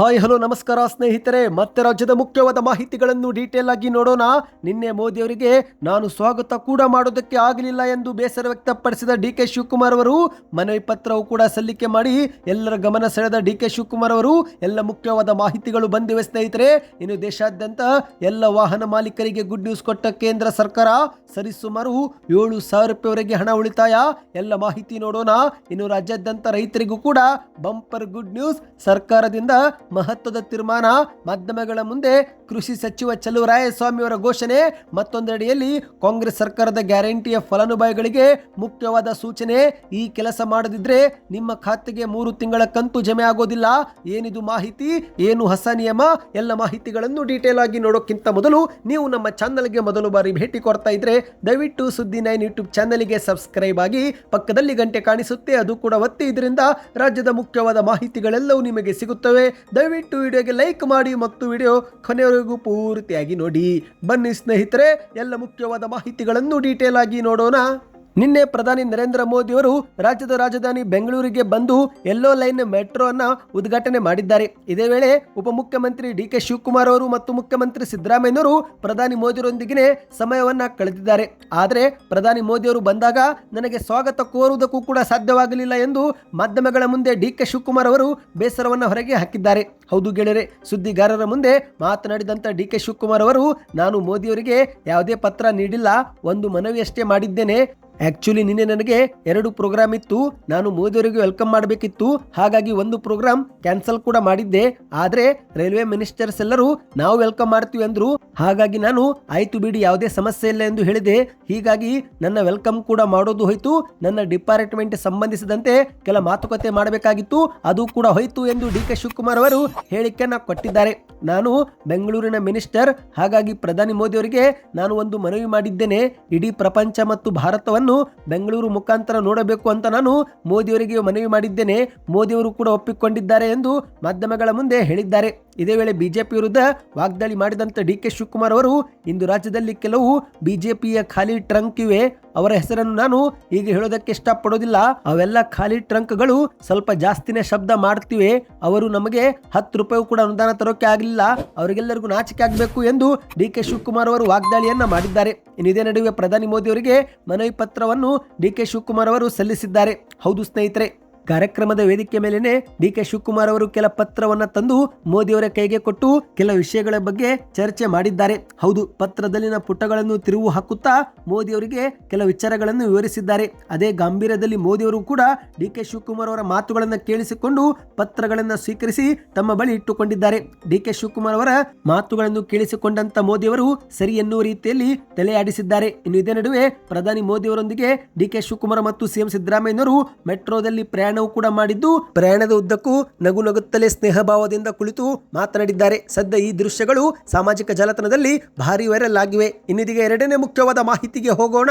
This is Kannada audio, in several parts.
ಹಾಯ್, ಹಲೋ, ನಮಸ್ಕಾರ ಸ್ನೇಹಿತರೆ. ಮತ್ತೆ ರಾಜ್ಯದ ಮುಖ್ಯವಾದ ಮಾಹಿತಿಗಳನ್ನು ಡೀಟೇಲ್ ಆಗಿ ನೋಡೋಣ. ನಿನ್ನೆ ಮೋದಿಯವರಿಗೆ ನಾನು ಸ್ವಾಗತ ಕೂಡ ಮಾಡೋದಕ್ಕೆ ಆಗಲಿಲ್ಲ ಎಂದು ಬೇಸರ ವ್ಯಕ್ತಪಡಿಸಿದ ಡಿ ಕೆ ಶಿವಕುಮಾರ್ ಅವರು, ಮನವಿ ಪತ್ರವು ಕೂಡ ಸಲ್ಲಿಕೆ ಮಾಡಿ ಎಲ್ಲರ ಗಮನ ಸೆಳೆದ ಡಿ ಕೆ ಶಿವಕುಮಾರ್ ಅವರು, ಎಲ್ಲ ಮುಖ್ಯವಾದ ಮಾಹಿತಿಗಳು ಬಂದಿವೆ ಸ್ನೇಹಿತರೆ. ಇನ್ನು ದೇಶಾದ್ಯಂತ ಎಲ್ಲ ವಾಹನ ಮಾಲೀಕರಿಗೆ ಗುಡ್ ನ್ಯೂಸ್ ಕೊಟ್ಟ ಕೇಂದ್ರ ಸರ್ಕಾರ, ಸರಿಸುಮಾರು ಏಳು ಸಾವಿರ ರೂಪಾಯಿವರೆಗೆ ಹಣ ಉಳಿತಾಯ. ಎಲ್ಲ ಮಾಹಿತಿ ನೋಡೋಣ. ಇನ್ನು ರಾಜ್ಯಾದ್ಯಂತ ರೈತರಿಗೂ ಕೂಡ ಬಂಪರ್ ಗುಡ್ ನ್ಯೂಸ್ ಸರ್ಕಾರದಿಂದ ಮಹತ್ವದ ತೀರ್ಮಾನ ಮಾಧ್ಯಮಗಳ ಮುಂದೆ ಕೃಷಿ ಸಚಿವ ಚಲುವರಾಯಸ್ವಾಮಿಯವರ ಘೋಷಣೆ. ಮತ್ತೊಂದೆಡೆಯಲ್ಲಿ ಕಾಂಗ್ರೆಸ್ ಸರ್ಕಾರದ ಗ್ಯಾರಂಟಿಯ ಫಲಾನುಭವಿಗಳಿಗೆ ಮುಖ್ಯವಾದ ಸೂಚನೆ. ಈ ಕೆಲಸ ಮಾಡದಿದ್ರೆ ನಿಮ್ಮ ಖಾತೆಗೆ ಮೂರು ತಿಂಗಳ ಕಂತು ಜಮೆ ಆಗೋದಿಲ್ಲ. ಏನಿದು ಮಾಹಿತಿ, ಏನು ಹೊಸ ನಿಯಮ, ಎಲ್ಲ ಮಾಹಿತಿಗಳನ್ನು ಡೀಟೇಲ್ ಆಗಿ ನೋಡೋಕ್ಕಿಂತ ಮೊದಲು ನೀವು ನಮ್ಮ ಚಾನಲ್ಗೆ ಮೊದಲು ಬಾರಿ ಭೇಟಿ ಕೊಡ್ತಾ ಇದ್ರೆ ದಯವಿಟ್ಟು ಸುದ್ದಿ ನೈನ್ ಯೂಟ್ಯೂಬ್ ಚಾನಲ್ಗೆ ಸಬ್ಸ್ಕ್ರೈಬ್ ಆಗಿ ಪಕ್ಕದಲ್ಲಿ ಗಂಟೆ ಕಾಣಿಸುತ್ತೆ. ಅದು ಕೂಡ ಒತ್ತಿ, ಇದರಿಂದ ರಾಜ್ಯದ ಮುಖ್ಯವಾದ ಮಾಹಿತಿಗಳೆಲ್ಲವೂ ನಿಮಗೆ ಸಿಗುತ್ತವೆ. ದಯವಿಟ್ಟು ವಿಡಿಯೋಗೆ ಲೈಕ್ ಮಾಡಿ ಮತ್ತು ವಿಡಿಯೋ ಕೊನೆಯವರೆಗೂ ಪೂರ್ತಿಯಾಗಿ ನೋಡಿ. ಬನ್ನಿ ಸ್ನೇಹಿತರೆ, ಎಲ್ಲ ಮುಖ್ಯವಾದ ಮಾಹಿತಿಗಳನ್ನು ಡೀಟೇಲ್ ಆಗಿ ನೋಡೋಣ. ನಿನ್ನೆ ಪ್ರಧಾನಿ ನರೇಂದ್ರ ಮೋದಿಯವರು ರಾಜ್ಯದ ರಾಜಧಾನಿ ಬೆಂಗಳೂರಿಗೆ ಬಂದು ಯೆಲ್ಲೋ ಲೈನ್ ಮೆಟ್ರೋ ಅನ್ನ ಉದ್ಘಾಟನೆ ಮಾಡಿದ್ದಾರೆ. ಇದೇ ವೇಳೆ ಉಪಮುಖ್ಯಮಂತ್ರಿ ಡಿ ಕೆ ಶಿವಕುಮಾರ್ ಅವರು ಮತ್ತು ಮುಖ್ಯಮಂತ್ರಿ ಸಿದ್ದರಾಮಯ್ಯನವರು ಪ್ರಧಾನಿ ಮೋದಿರೊಂದಿಗೆ ಸಮಯವನ್ನ ಕಳೆದಿದ್ದಾರೆ. ಆದರೆ ಪ್ರಧಾನಿ ಮೋದಿಯವರು ಬಂದಾಗ ನನಗೆ ಸ್ವಾಗತ ಕೋರುವುದಕ್ಕೂ ಕೂಡ ಸಾಧ್ಯವಾಗಲಿಲ್ಲ ಎಂದು ಮಾಧ್ಯಮಗಳ ಮುಂದೆ ಡಿ ಕೆ ಶಿವಕುಮಾರ್ ಅವರು ಬೇಸರವನ್ನು ಹೊರಗೆ ಹಾಕಿದ್ದಾರೆ. ಹೌದು ಗೆಳೆಯರೆ, ಸುದ್ದಿಗಾರರ ಮುಂದೆ ಮಾತನಾಡಿದಂಥ ಡಿ ಕೆ ಶಿವಕುಮಾರ್ ಅವರು, ನಾನು ಮೋದಿಯವರಿಗೆ ಯಾವುದೇ ಪತ್ರ ನೀಡಿಲ್ಲ, ಒಂದು ಮನವಿಯಷ್ಟೇ ಮಾಡಿದ್ದೇನೆ. ಆಕ್ಚುಲಿ ನಿನ್ನೆ ನನಗೆ ಎರಡು ಪ್ರೋಗ್ರಾಮ್ ಇತ್ತು. ನಾನು ಮೋದಿಯವರಿಗೆ ವೆಲ್ಕಮ್ ಮಾಡಬೇಕಿತ್ತು. ಹಾಗಾಗಿ ಒಂದು ಪ್ರೋಗ್ರಾಮ್ ಕ್ಯಾನ್ಸಲ್ ಕೂಡ ಮಾಡಿದ್ದೆ. ಆದರೆ ರೈಲ್ವೆ ಮಿನಿಸ್ಟರ್ಸ್ ಎಲ್ಲರೂ ನಾವು ವೆಲ್ಕಮ್ ಮಾಡ್ತೀವಿ ಅಂದ್ರು. ಹಾಗಾಗಿ ನಾನು ಆಯ್ತು ಬಿಡಿ, ಯಾವುದೇ ಸಮಸ್ಯೆ ಇಲ್ಲ ಎಂದು ಹೇಳಿದೆ. ಹೀಗಾಗಿ ನನ್ನ ವೆಲ್ಕಮ್ ಕೂಡ ಮಾಡೋದು ಹೋಯ್ತು. ನನ್ನ ಡಿಪಾರ್ಟ್ಮೆಂಟ್ ಸಂಬಂಧಿಸಿದಂತೆ ಕೆಲ ಮಾತುಕತೆ ಮಾಡಬೇಕಾಗಿತ್ತು. ಅದು ಕೂಡ ಹೋಯ್ತು ಎಂದು ಡಿ ಕೆ ಶಿವಕುಮಾರ್ ಅವರು ಹೇಳಿಕೆಯನ್ನ ಕೊಟ್ಟಿದ್ದಾರೆ. ನಾನು ಬೆಂಗಳೂರಿನ ಮಿನಿಸ್ಟರ್, ಹಾಗಾಗಿ ಪ್ರಧಾನಿ ಮೋದಿ ಅವರಿಗೆ ನಾನು ಒಂದು ಮನವಿ ಮಾಡಿದ್ದೇನೆ. ಇಡೀ ಪ್ರಪಂಚ ಮತ್ತು ಭಾರತವನ್ನು ಬೆಂಗಳೂರು ಮುಖಾಂತರ ನೋಡಬೇಕು ಅಂತ ನಾನು ಮೋದಿಯವರಿಗೆ ಮನವಿ ಮಾಡಿದ್ದೇನೆ. ಮೋದಿಯವರು ಕೂಡ ಒಪ್ಪಿಕೊಂಡಿದ್ದಾರೆ ಎಂದು ಮಾಧ್ಯಮಗಳ ಮುಂದೆ ಹೇಳಿದ್ದಾರೆ. ಇದೇ ವೇಳೆ ಬಿಜೆಪಿ ವಿರುದ್ಧ ವಾಗ್ದಾಳಿ ಮಾಡಿದಂತ ಡಿ ಕೆ ಶಿವಕುಮಾರ್ ಅವರು, ಇಂದು ರಾಜ್ಯದಲ್ಲಿ ಕೆಲವು ಬಿಜೆಪಿಯ ಖಾಲಿ ಟ್ರಂಕ್ ಇವೆ. ಅವರ ಹೆಸರನ್ನು ನಾನು ಈಗ ಹೇಳೋದಕ್ಕೆ ಇಷ್ಟಪಡೋದಿಲ್ಲ. ಅವೆಲ್ಲ ಖಾಲಿ ಟ್ರಂಕ್ಗಳು. ಸ್ವಲ್ಪ ಜಾಸ್ತಿನೇ ಶಬ್ದ ಮಾಡ್ತಿವೆ. ಅವರು ನಮಗೆ ಹತ್ತು ರೂಪಾಯಿ ಕೂಡ ಅನುದಾನ ತರೋಕೆ ಆಗಲಿಲ್ಲ. ಅವರಿಗೆಲ್ಲರಿಗೂ ನಾಚಿಕೆ ಆಗಬೇಕು ಎಂದು ಡಿ ಕೆ ಶಿವಕುಮಾರ್ ಅವರು ವಾಗ್ದಾಳಿಯನ್ನ ಮಾಡಿದ್ದಾರೆ. ಇದೇ ನಡುವೆ ಪ್ರಧಾನಿ ಮೋದಿ ಅವರಿಗೆ ಮನವಿ ಪತ್ರವನ್ನು ಡಿ ಕೆ ಶಿವಕುಮಾರ್ ಅವರು ಸಲ್ಲಿಸಿದ್ದಾರೆ. ಹೌದು ಸ್ನೇಹಿತರೆ ಕಾರ್ಯಕ್ರಮದ ವೇದಿಕೆ ಮೇಲೇನೆ ಡಿ ಕೆ ಶಿವಕುಮಾರ್ ಅವರು ಕೆಲ ಪತ್ರವನ್ನ ತಂದು ಮೋದಿಯವರ ಕೈಗೆ ಕೊಟ್ಟು ಕೆಲ ವಿಷಯಗಳ ಬಗ್ಗೆ ಚರ್ಚೆ ಮಾಡಿದ್ದಾರೆ. ಹೌದು, ಪತ್ರದಲ್ಲಿನ ಪುಟಗಳನ್ನು ತಿರುವು ಹಾಕುತ್ತಾ ಮೋದಿ ಅವರಿಗೆ ಕೆಲ ವಿಚಾರಗಳನ್ನು ವಿವರಿಸಿದ್ದಾರೆ. ಅದೇ ಗಾಂಭೀರ್ಯದಲ್ಲಿ ಮೋದಿಯವರು ಕೂಡ ಡಿ ಕೆ ಶಿವಕುಮಾರ್ ಅವರ ಮಾತುಗಳನ್ನು ಕೇಳಿಸಿಕೊಂಡು ಪತ್ರಗಳನ್ನು ಸ್ವೀಕರಿಸಿ ತಮ್ಮ ಬಳಿ ಇಟ್ಟುಕೊಂಡಿದ್ದಾರೆ. ಡಿ ಕೆ ಶಿವಕುಮಾರ್ ಅವರ ಮಾತುಗಳನ್ನು ಕೇಳಿಸಿಕೊಂಡಂತ ಮೋದಿಯವರು ಸರಿ ಎನ್ನುವ ರೀತಿಯಲ್ಲಿ ತಲೆಯಾಡಿಸಿದ್ದಾರೆ. ಇನ್ನು ಇದೇ ನಡುವೆ ಪ್ರಧಾನಿ ಮೋದಿಯವರೊಂದಿಗೆ ಡಿ ಕೆ ಶಿವಕುಮಾರ್ ಮತ್ತು ಸಿಎಂ ಸಿದ್ದರಾಮಯ್ಯನವರು ಮೆಟ್ರೋದಲ್ಲಿ ಪ್ರಯಾಣವು ಕೂಡ ಮಾಡಿದ್ದು, ಪ್ರಯಾಣದ ಉದ್ದಕ್ಕೂ ನಗು ನಗುತ್ತಲೇ ಸ್ನೇಹಭಾವದಿಂದ ಕುಳಿತು ಮಾತನಾಡಿದ್ದಾರೆ. ಸದ್ಯ ಈ ದೃಶ್ಯಗಳು ಸಾಮಾಜಿಕ ಜಾಲತಾಣದಲ್ಲಿ ಭಾರಿ ವೈರಲ್ ಆಗಿವೆ. ಇನ್ನಿದೀಗ ಎರಡನೇ ಮುಖ್ಯವಾದ ಮಾಹಿತಿಗೆ ಹೋಗೋಣ.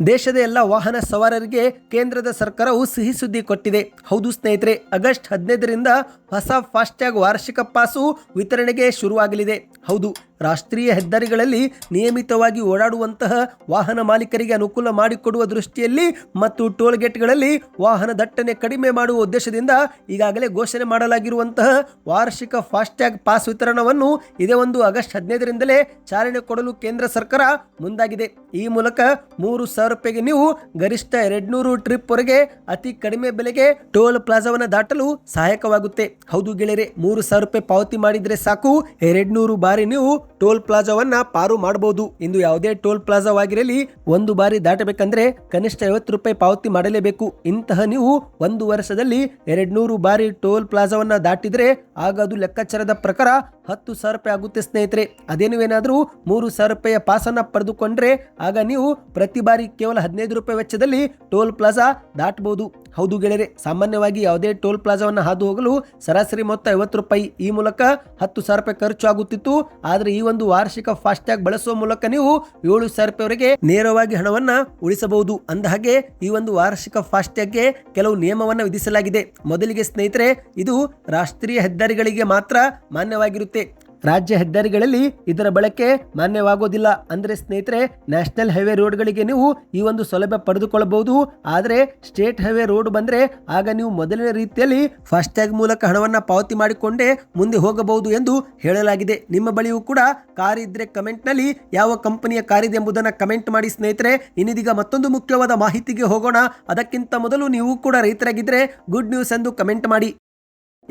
ದೇಶದ ಎಲ್ಲ ವಾಹನ ಸವಾರರಿಗೆ ಕೇಂದ್ರದ ಸರ್ಕಾರವು ಸಿಹಿ ಸುದ್ದಿ ಕೊಟ್ಟಿದೆ. ಹೌದು ಸ್ನೇಹಿತರೆ, ಆಗಸ್ಟ್ ಹದಿನೈದರಿಂದ ಹೊಸ ಫಾಸ್ಟ್ಯಾಗ್ ವಾರ್ಷಿಕ ಪಾಸು ವಿತರಣೆಗೆ ಶುರುವಾಗಲಿದೆ. ಹೌದು ರಾಷ್ಟ್ರೀಯ ಹೆದ್ದಾರಿಗಳಲ್ಲಿ ನಿಯಮಿತವಾಗಿ ಓಡಾಡುವಂತಹ ವಾಹನ ಮಾಲೀಕರಿಗೆ ಅನುಕೂಲ ಮಾಡಿಕೊಡುವ ದೃಷ್ಟಿಯಲ್ಲಿ ಮತ್ತು ಟೋಲ್ ಗೇಟ್ಗಳಲ್ಲಿ ವಾಹನ ದಟ್ಟಣೆ ಕಡಿಮೆ ಮಾಡುವ ಉದ್ದೇಶದಿಂದ ಈಗಾಗಲೇ ಘೋಷಣೆ ಮಾಡಲಾಗಿರುವಂತಹ ವಾರ್ಷಿಕ ಫಾಸ್ಟ್ಯಾಗ್ ಪಾಸ್ ವಿತರಣವನ್ನು ಇದೇ ಒಂದು ಆಗಸ್ಟ್ ಹದಿನೈದರಿಂದಲೇ ಚಾಲನೆ ಕೊಡಲು ಕೇಂದ್ರ ಸರ್ಕಾರ ಮುಂದಾಗಿದೆ. ಈ ಮೂಲಕ ಮೂರು ಸಾವಿರ ರೂಪಾಯಿಗೆ ನೀವು ಗರಿಷ್ಠ ಎರಡ್ನೂರು ಟ್ರಿಪ್ ವರೆಗೆ ಅತಿ ಕಡಿಮೆ ಬೆಲೆಗೆ ಟೋಲ್ ಪ್ಲಾಜಾವನ್ನು ದಾಟಲು ಸಹಾಯಕವಾಗುತ್ತೆ. ಹೌದು ಗೆಳೆಯರೆ, ಮೂರು ಸಾವಿರ ರೂಪಾಯಿ ಪಾವತಿ ಮಾಡಿದರೆ ಸಾಕು. ಎರಡ್ನೂರು ಬಾರಿ ನೀವು ಟೋಲ್ ಪ್ಲಾಜಾವನ್ನ ಪಾರು ಮಾಡಬಹುದು ಇಂದು ಯಾವುದೇ ಟೋಲ್ ಪ್ಲಾಜಾವಾಗಿರಲಿ ಒಂದು ಬಾರಿ ದಾಟಬೇಕಂದ್ರೆ ಕನಿಷ್ಠ ಐವತ್ತು ರೂಪಾಯಿ ಪಾವತಿ ಮಾಡಲೇಬೇಕು. ಇಂತಹ ನೀವು ಒಂದು ವರ್ಷದಲ್ಲಿ ಎರಡ್ನೂರು ಬಾರಿ ಟೋಲ್ ಪ್ಲಾಜಾವನ್ನ ದಾಟಿದ್ರೆ ಆಗ ಅದು ಲೆಕ್ಕಾಚಾರದ ಪ್ರಕಾರ ಹತ್ತು ಸಾವಿರ ರೂಪಾಯಿ ಆಗುತ್ತೆ, ಸ್ನೇಹಿತರೆ. ಅದೇ ಏನಾದರೂ ಮೂರು ಸಾವಿರ ರೂಪಾಯಿಯ ಪಾಸನ್ನು ಪಡೆದುಕೊಂಡ್ರೆ ಆಗ ನೀವು ಪ್ರತಿ ಬಾರಿ ಕೇವಲ ಹದಿನೈದು ರೂಪಾಯಿ ವೆಚ್ಚದಲ್ಲಿ ಟೋಲ್ ಪ್ಲಾಜಾ ದಾಟಬಹುದು ಹೌದು ಗೆಳೆಯರೆ, ಸಾಮಾನ್ಯವಾಗಿ ಯಾವುದೇ ಟೋಲ್ ಪ್ಲಾಜಾವನ್ನು ಹಾದು ಹೋಗಲು ಸರಾಸರಿ ಮೊತ್ತ ಐವತ್ತು ರೂಪಾಯಿ ಈ ಮೂಲಕ ಹತ್ತು ಸಾವಿರ ರೂಪಾಯಿ ಖರ್ಚು ಆಗುತ್ತಿತ್ತು. ಆದರೆ ಈ ಒಂದು ವಾರ್ಷಿಕ ಫಾಸ್ಟ್ಯಾಗ್ ಬಳಸುವ ಮೂಲಕ ನೀವು ಏಳು ಸಾವಿರ ರೂಪಾಯಿವರೆಗೆ ನೇರವಾಗಿ ಹಣವನ್ನು ಉಳಿಸಬಹುದು. ಅಂದಹಾಗೆ ಈ ಒಂದು ವಾರ್ಷಿಕ ಫಾಸ್ಟ್ಯಾಗ್ಗೆ ಕೆಲವು ನಿಯಮವನ್ನು ವಿಧಿಸಲಾಗಿದೆ. ಮೊದಲಿಗೆ ಸ್ನೇಹಿತರೆ, ಇದು ರಾಷ್ಟ್ರೀಯ ಹೆದ್ದಾರಿಗಳಿಗೆ ಮಾತ್ರ ಮಾನ್ಯವಾಗಿರುತ್ತೆ. ರಾಜ್ಯ ಹೆದ್ದಾರಿಗಳಲ್ಲಿ ಇದರ ಬಳಕೆ ಮಾನ್ಯವಾಗೋದಿಲ್ಲ. ಅಂದ್ರೆ ಸ್ನೇಹಿತರೆ, ನ್ಯಾಷನಲ್ ಹೈವೇ ರೋಡ್ಗಳಿಗೆ ನೀವು ಈ ಒಂದು ಸೌಲಭ್ಯ ಪಡೆದುಕೊಳ್ಳಬಹುದು. ಆದರೆ ಸ್ಟೇಟ್ ಹೈವೇ ರೋಡ್ ಬಂದ್ರೆ ಆಗ ನೀವು ಮೊದಲನೇ ರೀತಿಯಲ್ಲಿ ಫಾಸ್ಟ್ಯಾಗ್ ಮೂಲಕ ಹಣವನ್ನು ಪಾವತಿ ಮಾಡಿಕೊಂಡೇ ಮುಂದೆ ಹೋಗಬಹುದು ಎಂದು ಹೇಳಲಾಗಿದೆ. ನಿಮ್ಮ ಬಳಿಯೂ ಕೂಡ ಕಾರ್ ಕಮೆಂಟ್ನಲ್ಲಿ ಯಾವ ಕಂಪನಿಯ ಕಾರ್ ಇದೆ ಎಂಬುದನ್ನು ಕಮೆಂಟ್ ಮಾಡಿ ಸ್ನೇಹಿತರೆ. ಇನ್ನಿದೀಗ ಮತ್ತೊಂದು ಮುಖ್ಯವಾದ ಮಾಹಿತಿಗೆ ಹೋಗೋಣ. ಅದಕ್ಕಿಂತ ಮೊದಲು ನೀವು ಕೂಡ ರೈತರಾಗಿದ್ದರೆ ಗುಡ್ ನ್ಯೂಸ್ ಎಂದು ಕಮೆಂಟ್ ಮಾಡಿ.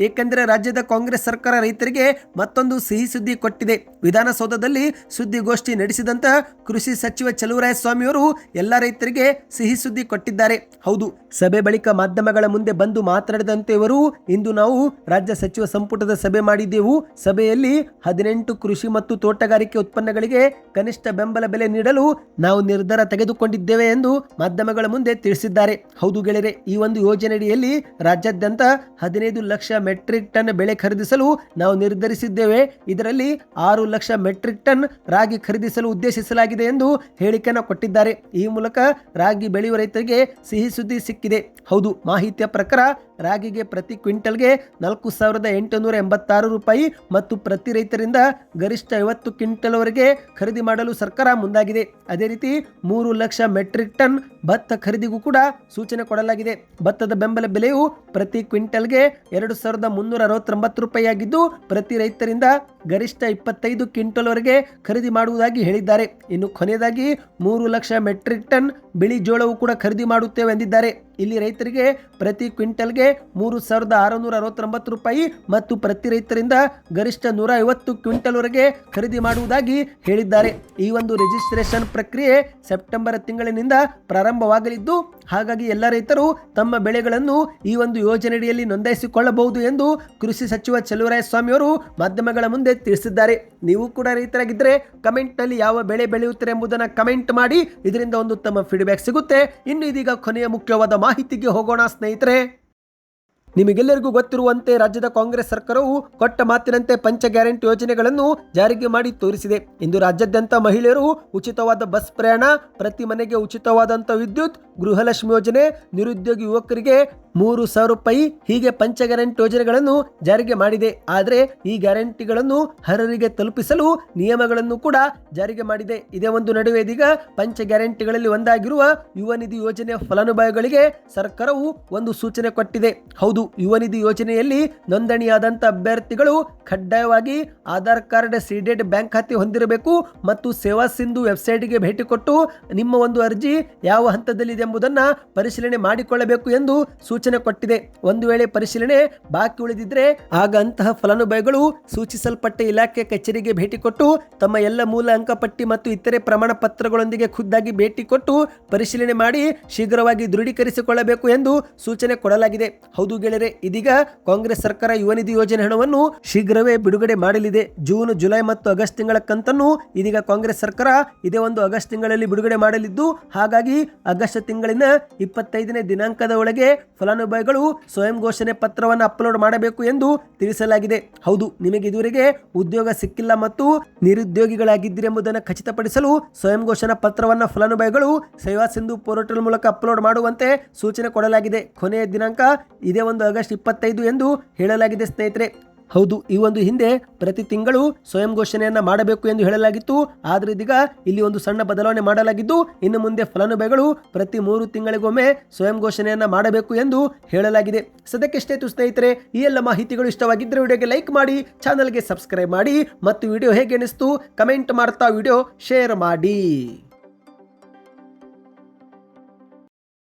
ಏಕೆಂದರೆ ರಾಜ್ಯದ ಕಾಂಗ್ರೆಸ್ ಸರ್ಕಾರ ರೈತರಿಗೆ ಮತ್ತೊಂದು ಸಿಹಿ ಸುದ್ದಿ ಕೊಟ್ಟಿದೆ. ವಿಧಾನಸೌಧದಲ್ಲಿ ಸುದ್ದಿಗೋಷ್ಠಿ ನಡೆಸಿದಂತ ಕೃಷಿ ಸಚಿವ ಚಲುವರಾಯಸ್ವಾಮಿಯವರು ಎಲ್ಲ ರೈತರಿಗೆ ಸಿಹಿ ಸುದ್ದಿ ಕೊಟ್ಟಿದ್ದಾರೆ. ಹೌದು, ಸಭೆ ಬಳಿಕ ಮಾಧ್ಯಮಗಳ ಮುಂದೆ ಬಂದು ಮಾತನಾಡಿದಂತೆ ಇವರು, ಇಂದು ನಾವು ರಾಜ್ಯ ಸಚಿವ ಸಂಪುಟದ ಸಭೆ ಮಾಡಿದ್ದೆವು. ಸಭೆಯಲ್ಲಿ ಹದಿನೆಂಟು ಕೃಷಿ ಮತ್ತು ತೋಟಗಾರಿಕೆ ಉತ್ಪನ್ನಗಳಿಗೆ ಕನಿಷ್ಠ ಬೆಂಬಲ ಬೆಲೆ ನೀಡಲು ನಾವು ನಿರ್ಧಾರ ತೆಗೆದುಕೊಂಡಿದ್ದೇವೆ ಎಂದು ಮಾಧ್ಯಮಗಳ ಮುಂದೆ ತಿಳಿಸಿದ್ದಾರೆ. ಹೌದು ಗೆಳೆಯರೆ, ಈ ಒಂದು ಯೋಜನೆಯಡಿಯಲ್ಲಿ ರಾಜ್ಯಾದ್ಯಂತ ಹದಿನೈದು ಲಕ್ಷ ಮೆಟ್ರಿಕ್ ಟನ್ ಬೆಳೆ ಖರೀದಿಸಲು ನಾವು ನಿರ್ಧರಿಸಿದ್ದೇವೆ. ಇದರಲ್ಲಿ ಆರು ಲಕ್ಷ ಮೆಟ್ರಿಕ್ ಟನ್ ರಾಗಿ ಖರೀದಿಸಲು ಉದ್ದೇಶಿಸಲಾಗಿದೆ ಎಂದು ಹೇಳಿಕೆಯನ್ನು ಕೊಟ್ಟಿದ್ದಾರೆ. ಈ ಮೂಲಕ ರಾಗಿ ಬೆಳೆಯುವ ರೈತರಿಗೆ ಸಿಹಿ ಸುದ್ದಿ ಸಿಕ್ಕಿದೆ. ಹೌದು, ಮಾಹಿತಿಯ ಪ್ರಕಾರ ರಾಗಿಗೆ ಪ್ರತಿ ಕ್ವಿಂಟಲ್ಗೆ ನಾಲ್ಕು ಸಾವಿರದ ಎಂಟುನೂರ ಎಂಬತ್ತಾರು ರೂಪಾಯಿ ಮತ್ತು ಪ್ರತಿ ರೈತರಿಂದ ಗರಿಷ್ಠ ಐವತ್ತು ಕ್ವಿಂಟಲ್ವರೆಗೆ ಖರೀದಿ ಮಾಡಲು ಸರ್ಕಾರ ಮುಂದಾಗಿದೆ. ಅದೇ ರೀತಿ ಮೂರು ಲಕ್ಷ ಮೆಟ್ರಿಕ್ ಟನ್ ಭತ್ತ ಖರೀದಿಗೂ ಕೂಡ ಸೂಚನೆ ಕೊಡಲಾಗಿದೆ. ಭತ್ತದ ಬೆಂಬಲ ಬೆಲೆಯು ಪ್ರತಿ ಕ್ವಿಂಟಲ್ಗೆ ಎರಡು ಸಾವಿರದ ಮುನ್ನೂರ ಅರವತ್ತೊಂಬತ್ತು ರೂಪಾಯಿಯಾಗಿದ್ದು, ಪ್ರತಿ ರೈತರಿಂದ ಗರಿಷ್ಠ ಇಪ್ಪತ್ತೈದು ಕ್ವಿಂಟಲ್ವರೆಗೆ ಖರೀದಿ ಮಾಡುವುದಾಗಿ ಹೇಳಿದ್ದಾರೆ. ಇನ್ನು ಕೊನೆಯದಾಗಿ ಮೂರು ಲಕ್ಷ ಮೆಟ್ರಿಕ್ ಟನ್ ಬಿಳಿ ಜೋಳವು ಕೂಡ ಖರೀದಿ ಮಾಡುತ್ತೇವೆ ಎಂದಿದ್ದಾರೆ. ಇಲ್ಲಿ ರೈತರಿಗೆ ಪ್ರತಿ ಕ್ವಿಂಟಲ್ಗೆ ಮೂರು ಸಾವಿರದ ಆರುನೂರ ಅರವತ್ತೊಂಬತ್ತು ರೂಪಾಯಿ ಮತ್ತು ಪ್ರತಿ ರೈತರಿಂದ ಗರಿಷ್ಠ ನೂರ ಐವತ್ತು ಕ್ವಿಂಟಲ್ವರೆಗೆ ಖರೀದಿ ಮಾಡುವುದಾಗಿ ಹೇಳಿದ್ದಾರೆ. ಈ ಒಂದು ರಿಜಿಸ್ಟ್ರೇಷನ್ ಪ್ರಕ್ರಿಯೆ ಸೆಪ್ಟೆಂಬರ್ ತಿಂಗಳಿನಿಂದ ಪ್ರಾರಂಭವಾಗಲಿದ್ದು, ಹಾಗಾಗಿ ಎಲ್ಲ ರೈತರು ತಮ್ಮ ಬೆಳೆಗಳನ್ನು ಈ ಒಂದು ಯೋಜನೆಯಡಿಯಲ್ಲಿ ನೋಂದಾಯಿಸಿಕೊಳ್ಳಬಹುದು ಎಂದು ಕೃಷಿ ಸಚಿವ ಚಲುವರಾಯಸ್ವಾಮಿಯವರು ಮಾಧ್ಯಮಗಳ ಮುಂದೆ ತಿಳಿಸಿದ್ದಾರೆ. ನೀವು ಕೂಡ ರೈತರಾಗಿದ್ದರೆ ಕಮೆಂಟ್ನಲ್ಲಿ ಯಾವ ಬೆಳೆ ಬೆಳೆಯುತ್ತಾರೆ ಎಂಬುದನ್ನು ಕಮೆಂಟ್ ಮಾಡಿ. ಇದರಿಂದ ಒಂದು ತಮ್ಮ ಫೀಡ್ಬ್ಯಾಕ್ ಸಿಗುತ್ತೆ. ಇನ್ನು ಇದೀಗ ಕೊನೆಯ ಮುಖ್ಯವಾದ ಮಾಹಿತಿಗೆ ಹೋಗೋಣ, ಸ್ನೇಹಿತರೆ. ನಿಮಗೆಲ್ಲರಿಗೂ ಗೊತ್ತಿರುವಂತೆ ರಾಜ್ಯದ ಕಾಂಗ್ರೆಸ್ ಸರ್ಕಾರವು ಕೊಟ್ಟ ಮಾತಿನಂತೆ ಪಂಚ ಗ್ಯಾರಂಟಿ ಯೋಜನೆಗಳನ್ನು ಜಾರಿಗೆ ಮಾಡಿ ತೋರಿಸಿದೆ. ಇಂದು ರಾಜ್ಯಾದ್ಯಂತ ಮಹಿಳೆಯರು ಉಚಿತವಾದ ಬಸ್ ಪ್ರಯಾಣ, ಪ್ರತಿ ಮನೆಗೆ ಉಚಿತವಾದಂಥ ವಿದ್ಯುತ್, ಗೃಹಲಕ್ಷ್ಮಿ ಯೋಜನೆ, ನಿರುದ್ಯೋಗಿ ಯುವಕರಿಗೆ ಮೂರು ಸಾವಿರ ರೂಪಾಯಿ ಹೀಗೆ ಪಂಚ ಗ್ಯಾರಂಟಿ ಯೋಜನೆಗಳನ್ನು ಜಾರಿಗೆ ಮಾಡಿದೆ. ಆದರೆ ಈ ಗ್ಯಾರಂಟಿಗಳನ್ನು ಅರ್ಹರಿಗೆ ತಲುಪಿಸಲು ನಿಯಮಗಳನ್ನು ಕೂಡ ಜಾರಿಗೆ ಮಾಡಿದೆ. ಇದೇ ಒಂದು ನಡುವೆ ಇದೀಗ ಪಂಚ ಗ್ಯಾರಂಟಿಗಳಲ್ಲಿ ಒಂದಾಗಿರುವ ಯುವ ನಿಧಿ ಯೋಜನೆಯ ಫಲಾನುಭವಿಗಳಿಗೆ ಸರ್ಕಾರವು ಒಂದು ಸೂಚನೆ ಕೊಟ್ಟಿದೆ. ಹೌದು, ಯುವ ನಿಧಿ ಯೋಜನೆಯಲ್ಲಿ ನೋಂದಣಿಯಾದಂಥ ಅಭ್ಯರ್ಥಿಗಳು ಕಡ್ಡಾಯವಾಗಿ ಆಧಾರ್ ಕಾರ್ಡ್, ಸೀಡೆಡ್ ಬ್ಯಾಂಕ್ ಖಾತೆ ಹೊಂದಿರಬೇಕು ಮತ್ತು ಸೇವಾ ಸಿಂಧು ವೆಬ್ಸೈಟ್ಗೆ ಭೇಟಿ ಕೊಟ್ಟು ನಿಮ್ಮ ಒಂದು ಅರ್ಜಿ ಯಾವ ಹಂತದಲ್ಲಿದೆ ಎಂಬುದನ್ನು ಪರಿಶೀಲನೆ ಮಾಡಿಕೊಳ್ಳಬೇಕು ಎಂದು ಸೂಚನೆ ಕೊಟ್ಟಿದೆ. ಒಂದು ವೇಳೆ ಪರಿಶೀಲನೆ ಬಾಕಿ ಉಳಿದಿದ್ರೆ ಆಗ ಅಂತಹ ಫಲಾನುಭವಿಗಳು ಸೂಚಿಸಲ್ಪಟ್ಟ ಇಲಾಖೆ ಕಚೇರಿಗೆ ಭೇಟಿ ಕೊಟ್ಟು ತಮ್ಮ ಎಲ್ಲ ಮೂಲ ಅಂಕಪಟ್ಟಿ ಮತ್ತು ಇತರೆ ಪ್ರಮಾಣ ಪತ್ರಗಳೊಂದಿಗೆ ಖುದ್ದಾಗಿ ಭೇಟಿ ಕೊಟ್ಟು ಪರಿಶೀಲನೆ ಮಾಡಿ ಶೀಘ್ರವಾಗಿ ದೃಢೀಕರಿಸಿಕೊಳ್ಳಬೇಕು ಎಂದು ಸೂಚನೆ ಕೊಡಲಾಗಿದೆ. ಹೌದು ಗೆಳೆಯರೆ, ಇದೀಗ ಕಾಂಗ್ರೆಸ್ ಸರ್ಕಾರ ಯುವ ನಿಧಿ ಯೋಜನೆ ಹಣವನ್ನು ಶೀಘ್ರವೇ ಬಿಡುಗಡೆ ಮಾಡಲಿದೆ. ಜೂನ್, ಜುಲೈ ಮತ್ತು ಆಗಸ್ಟ್ ತಿಂಗಳ ಕಂತನ್ನು ಇದೀಗ ಕಾಂಗ್ರೆಸ್ ಸರ್ಕಾರ ಇದೇ ಒಂದು ಆಗಸ್ಟ್ ತಿಂಗಳಲ್ಲಿ ಬಿಡುಗಡೆ ಮಾಡಲಿದ್ದು, ಹಾಗಾಗಿ ಆಗಸ್ಟ್ ತಿಂಗಳಿನ ಇಪ್ಪತ್ತೈದನೇ ದಿನಾಂಕದ ಒಳಗೆ ಫಲಾನುಭವಿಗಳು ಸ್ವಯಂ ಘೋಷಣೆ ಪತ್ರವನ್ನು ಅಪ್ಲೋಡ್ ಮಾಡಬೇಕು ಎಂದು ತಿಳಿಸಲಾಗಿದೆ. ಹೌದು, ನಿಮಗೆ ಇದುವರೆಗೆ ಉದ್ಯೋಗ ಸಿಕ್ಕಿಲ್ಲ ಮತ್ತು ನಿರುದ್ಯೋಗಿಗಳಾಗಿದ್ದೀರೆಂಬುದನ್ನು ಖಚಿತಪಡಿಸಲು ಸ್ವಯಂ ಘೋಷಣಾ ಪತ್ರವನ್ನು ಫಲಾನುಭವಿಗಳು ಸೇವಾ ಸಿಂಧು ಪೋರ್ಟಲ್ ಮೂಲಕ ಅಪ್ಲೋಡ್ ಮಾಡುವಂತೆ ಸೂಚನೆ ಕೊಡಲಾಗಿದೆ. ಕೊನೆಯ ದಿನಾಂಕ ಇದೇ ಒಂದು ಆಗಸ್ಟ್ ಇಪ್ಪತ್ತೈದು ಎಂದು ಹೇಳಲಾಗಿದೆ ಸ್ನೇಹಿತರೆ. ಹೌದು, ಈ ಒಂದು ಹಿಂದೆ ಪ್ರತಿ ತಿಂಗಳು ಸ್ವಯಂ ಘೋಷಣೆಯನ್ನ ಮಾಡಬೇಕು ಎಂದು ಹೇಳಲಾಗಿತ್ತು. ಆದರೆ ಇದೀಗ ಇಲ್ಲಿ ಒಂದು ಸಣ್ಣ ಬದಲಾವಣೆ ಮಾಡಲಾಗಿದ್ದು, ಇನ್ನು ಮುಂದೆ ಫಲಾನುಭವಿಗಳು ಪ್ರತಿ ಮೂರು ತಿಂಗಳಿಗೊಮ್ಮೆ ಸ್ವಯಂ ಘೋಷಣೆಯನ್ನ ಮಾಡಬೇಕು ಎಂದು ಹೇಳಲಾಗಿದೆ. ಸದ್ಯಕ್ಕೆ ಇಷ್ಟೇತು ಸ್ನೇಹಿತರೆ, ಈ ಎಲ್ಲ ಮಾಹಿತಿಗಳು ಇಷ್ಟವಾಗಿದ್ದರೆ ವಿಡಿಯೋಗೆ ಲೈಕ್ ಮಾಡಿ, ಚಾನಲ್ಗೆ ಸಬ್ಸ್ಕ್ರೈಬ್ ಮಾಡಿ, ಮತ್ತು ವಿಡಿಯೋ ಹೇಗೆ ಅನಿಸ್ತು ಕಮೆಂಟ್ ಮಾಡ್ತಾ ವಿಡಿಯೋ ಶೇರ್ ಮಾಡಿ.